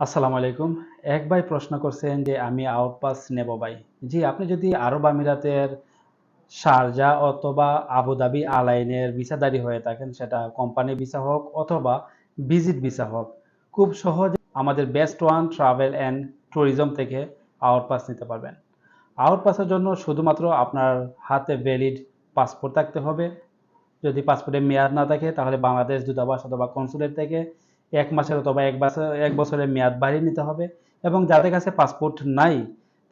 আসসালামু আলাইকুম। এক ভাই প্রশ্ন করছেন যে, আমি আউট পাস নেব ভাই। জি, আপনি যদি আরব আমিরাতের শারজা অথবা আবুধাবি আলাইনের ভিসাদারি হয়ে থাকেন, সেটা কোম্পানি ভিসা হোক অথবা ভিজিট ভিসা হোক, খুব সহজে আমাদের best one travel and tourism থেকে আউট পাস নিতে পারবেন। আউট পাসের জন্য শুধুমাত্র আপনার হাতে ভ্যালিড পাসপোর্ট থাকতে হবে। যদি পাসপোর্টের মেয়াদ না থাকে, তাহলে বাংলাদেশ দূতাবাস অথবা কনসুলেট থেকে এক মাসের অথবা এক বছর, এক বছরের মেয়াদ বাড়িয়ে নিতে হবে। এবং যাদের কাছে পাসপোর্ট নাই,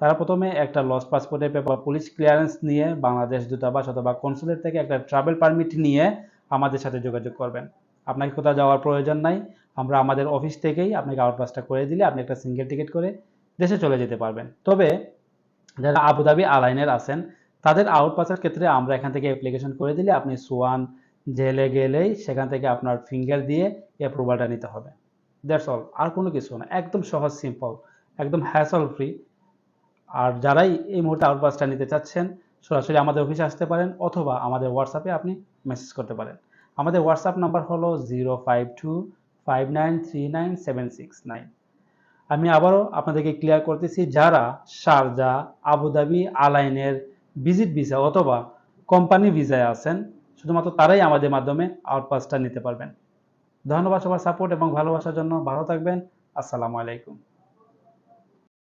তারা প্রথমে একটা লস পাসপোর্টের পেপার পুলিশ ক্লিয়ারেন্স নিয়ে বাংলাদেশ দূতাবাস অথবা কনসুলেট থেকে একটা ট্রাভেল পারমিট নিয়ে আমাদের সাথে যোগাযোগ করবেন। আপনাকে কোথাও যাওয়ার প্রয়োজন নাই। আমরা আমাদের অফিস থেকেই আপনাকে আউটপাসটা করে দিলে আপনি একটা সিঙ্গেল টিকিট করে দেশে চলে যেতে পারবেন। তবে যারা আবুধাবি আলাইনের আছেন, তাদের আউটপাসের ক্ষেত্রে আমরা এখান থেকে অ্যাপ্লিকেশন করে দিলে আপনি সোয়ান জেলে গেলেই সেখান থেকে আপনার ফিঙ্গার দিয়ে অ্যাপ্রুভালটা নিতে হবে। দ্যাটস অল আর কোনো কিছু না। একদম সহজ সিম্পল একদম হ্যাসল ফ্রি আর যারাই এই মুহূর্তে আউটপাসটা নিতে চাচ্ছেন, সরাসরি আমাদের অফিসে আসতে পারেন অথবা আমাদের হোয়াটসঅ্যাপে আপনি মেসেজ করতে পারেন। আমাদের হোয়াটসঅ্যাপ নাম্বার হলো zero five two five nine three nine seven six nine আমি আবারও আপনাদেরকে ক্লিয়ার করতেছি, যারা শারজা আবুধাবি, আলাইনের ভিজিট ভিসা অথবা কোম্পানি ভিসায় আছেন শুধুমাত্র তারাই আমাদের মাধ্যমে আউটপাসটা নিতে পারবেন। ধন্যবাদ সবার সাপোর্ট এবং ভালোবাসার জন্য ভালো থাকবেন। আসসালামু আলাইকুম।